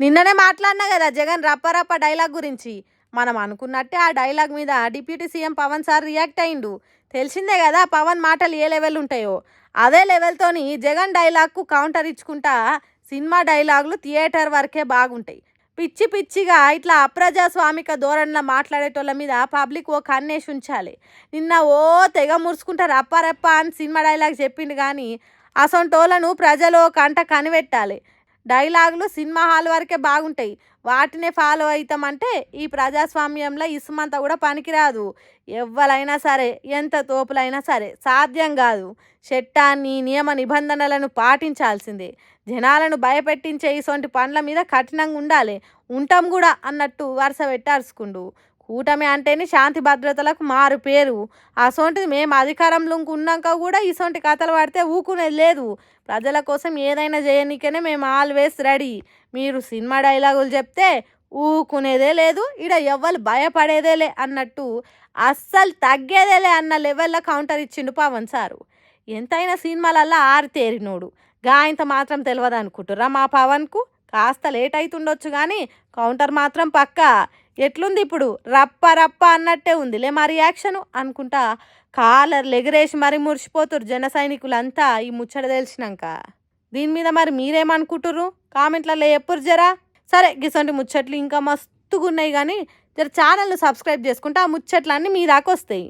నిన్ననే మాట్లాడినా కదా జగన్ రప్పరప్ప డైలాగ్ గురించి. మనం అనుకున్నట్టే ఆ డైలాగ్ మీద deputy CM Pawan sir react అయిండు. తెలిసిందే కదా పవన్ మాటలు ఏ లెవెల్ ఉంటాయో. అదే లెవెల్తోని జగన్ డైలాగ్కు కౌంటర్ ఇచ్చుకుంటా సినిమా డైలాగులు థియేటర్ వరకే బాగుంటాయి. పిచ్చి పిచ్చిగా ఇట్లా అప్రజాస్వామిక ధోరణిలో మాట్లాడేటోళ్ళ మీద పబ్లిక్ ఓ కన్నేసి ఉంచాలి. నిన్న ఓ తెగ మురుచుకుంటారు రప్పారెప్ప అని సినిమా డైలాగ్ చెప్పిండు కానీ అసొంటోళ్ళను ప్రజలు కంట కనిపెట్టాలి. డైలాగులు సినిమా హాల్ వరకే బాగుంటాయి. వాటినే ఫాలో అవుతామంటే ఈ ప్రజాస్వామ్యంలో ఇసుమంతా కూడా పనికిరాదు. ఎవ్వరైనా సరే ఎంత తోపులైనా సరే సాధ్యం కాదు. చట్టాన్ని నియమ నిబంధనలను పాటించాల్సిందే. జనాలను భయపెట్టించే ఇటువంటి పనుల మీద కఠినంగా ఉండాలి. ఉంటాం కూడా అన్నట్టు వరుస పెట్టార్చుకుండు కూటమి అంటేనే శాంతి భద్రతలకు మారు పేరు. అసొంటిది మేము అధికారంలో ఉన్నాక కూడా ఇసోంటి కథలు పడితే ఊకునేది లేదు. ప్రజల కోసం ఏదైనా చేయనీకనే మేము ఆల్వేస్ రెడీ. మీరు సినిమా డైలాగులు చెప్తే ఊకునేదే లేదు ఇడ ఎవ్వరు భయపడేదేలే అన్నట్టు అస్సలు తగ్గేదేలే అన్న లెవెల్లో కౌంటర్ ఇచ్చిండు పవన్ సారు. ఎంతైనా సినిమాలల్లో ఆరితేరినోడు గాయంత మాత్రం తెలియదు అనుకుంటురా మా పవన్కు? కాస్త లేట్ అవుతుండొచ్చు కానీ కౌంటర్ మాత్రం పక్కా. ఎట్లుంది ఇప్పుడు? రప్ప రప్ప అన్నట్టే ఉందిలే మా రియాక్షను. అనుకుంటా కాలర్లు ఎగరేసి మరి మురిసిపోతురు జన సైనికులంతా ఈ ముచ్చట తెలిసినాక. దీని మీద మరి మీరేమనుకుంటుర్రు? కామెంట్లలో ఎప్పుడు జరా? సరే గిసంటి ముచ్చట్లు ఇంకా మస్తుగా ఉన్నాయి కానీ జర ఛానల్ను సబ్స్క్రైబ్ చేసుకుంటే ఆ ముచ్చట్లన్నీ మీ దాకా వస్తాయి.